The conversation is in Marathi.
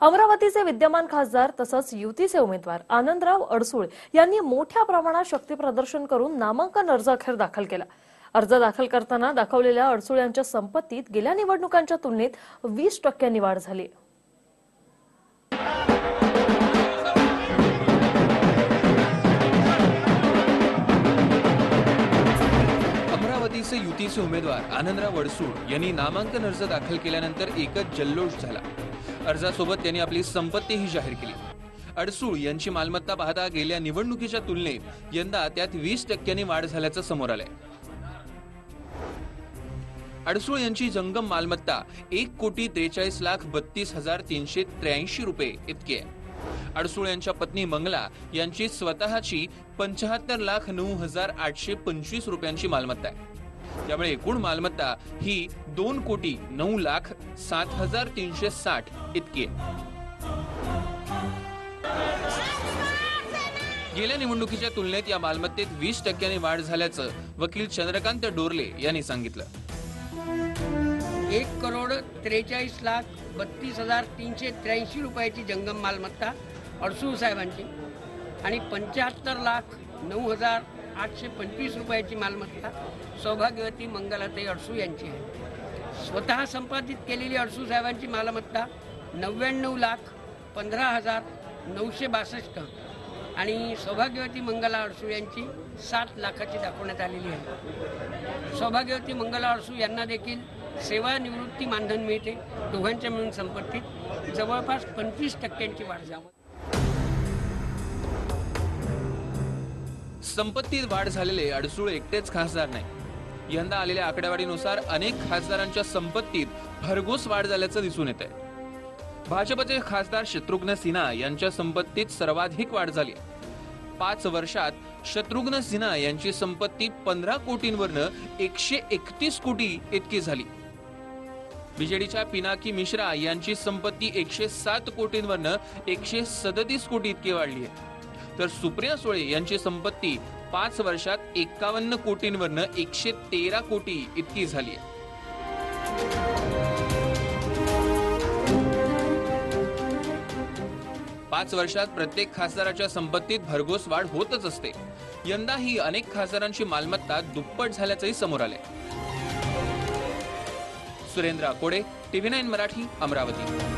अमरावतीचे विद्यमान खासदार तसंच युतीचे उमेदवार आनंदराव अडसूळ यांनी मोठ्या प्रमाणात शक्ती प्रदर्शन करून नामांकन अर्ज अखेर दाखल केला. अर्ज दाखल करताना दाखवलेल्या अडसूळ यांच्या संपत्तीत गेल्या निवडणुकांच्या तुलनेत वीस टक्क्यांनी वाढ झाली. अमरावतीचे युतीचे उमेदवार आनंदराव अडसूळ यांनी नामांकन अर्ज दाखल केल्यानंतर एकच जल्लोष झाला. अर्जासोबत त्यांनी आपली संपत्तीही जाहीर केली. अडसूळ यांची मालमत्ता पाहता गेल्या निवडणुकीच्या तुलनेत यंदा त्यात वीस टक्क्यांनी वाढ झाल्याचं समोर आलंय. अडसूळ यांची जंगम मालमत्ता एक कोटी त्रेचाळीस लाख बत्तीस हजार तीनशे त्र्याऐंशी रुपये इतकी आहे. अडसूळ यांच्या पत्नी मंगला यांची स्वतःची पंचाहत्तर लाख नऊ हजार आठशे पंचवीस रुपयांची मालमत्ता आहे. त्यामुळे एकूण मालमत्ता ही दोन कोटी नऊ लाख सात हजार तीनशे साठ इतकी आहे. गेल्या निवडणुकीच्या तुलनेत या मालमत्तेत वीस टक्क्यांनी वाढ झाल्याचं वकील चंद्रकांत डोरले यांनी सांगितलं. एक करोड त्रेचाळीस लाख बत्तीस हजार तीनशे त्र्याऐंशी रुपयाची जंगम मालमत्ता अडसूळ साहेबांची आणि पंच्याहत्तर लाख नऊ हजार आठशे पंचवीस रुपयाची मालमत्ता सौभाग्यवती मंगलाताई अडसू यांची आहे. स्वतः संपादित केलेली अडसू साहेबांची मालमत्ता नव्याण्णव लाख पंधरा हजार नऊशे बासष्ट आणि सौभाग्यवती मंगला अडसू यांची सात लाखाची दाखवण्यात आलेली आहे. सौभाग्यवती मंगला अडसू यांना देखील सेवानिवृत्ती मानधन मिळते दोघांच्या मिळून संपत्तीत जवळपास पंचवीस टक्क्यांची वाढ जावं. संपत्तीत वाढ झालेले अडसूळ एकटेच खासदार नाही. यंदा आलेल्या आकडेवारीनुसार अनेक खासदारांच्या संपत्तीत भरघोस वाढ झाल्याचं दिसून येत आहे भाजपचे खासदार शत्रुघ्न सिन्हा यांच्या संपत्तीत सर्वाधिक वाढ झाली. पाच वर्षात शत्रुघ्न सिन्हा यांची संपत्ती पंधरा कोटींवरनं एकशे एकतीस कोटी इतकी झाली. बीजेडीच्या पिनाकी मिश्रा यांची संपत्ती एकशे सात कोटींवरनं एकशे सदतीस कोटी इतकी वाढली आहे. तर सुप्रिया सुळे यांची संपत्ती पाच वर्षात एकावन्न कोटींवरनं एकशे तेरा कोटी इतकी झाली आहे. पाच वर्षात प्रत्येक खासदाराच्या संपत्तीत भरघोस वाढ होतच असते. यंदाही अनेक खासदारांची मालमत्ता दुप्पट झाल्याचंही समोर आलंय. Surendra Akode TV nine Marathi Amravati.